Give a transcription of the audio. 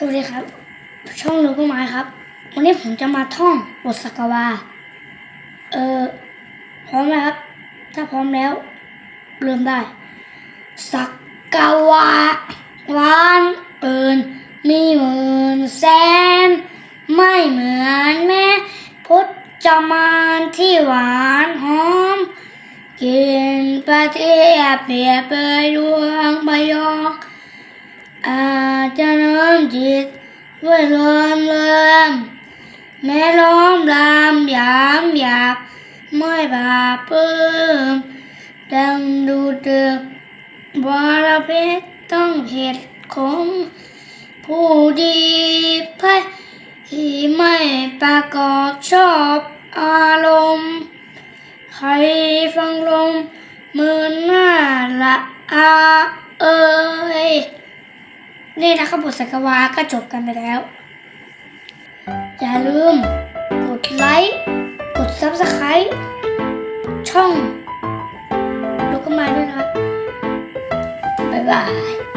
สวัสดีครับ ช่องลูกไม้ครับ วันนี้ผมจะมาท่องบทสักวา เออพร้อมไหมครับ ถ้าพร้อมแล้ว เริ่มได้ สักกาวาหวานเอินมีหมื่นแสน ไม่เหมือนแม่พจมานที่หวานหอม กินประเทศเปรียบเปรยดวงพยอง จะน้อมจิตด้วยลมเลืมแม้ล้อมลามยามอยากไม่บาปเพิ่มดังดูเดิมบรเพชรต้องเผ็ดคงผู้ดีไพ่ที่ไม่ประกอบชอบอารมณ์ใครฟังลมมือหน้าละอาเอ้ย นี่นะครับบทสักวาก็จบกันไปแล้ว อย่าลืม กดไลค์ กด Subscribe ช่องลูกก็มาด้วยนะครับบ๊ายบาย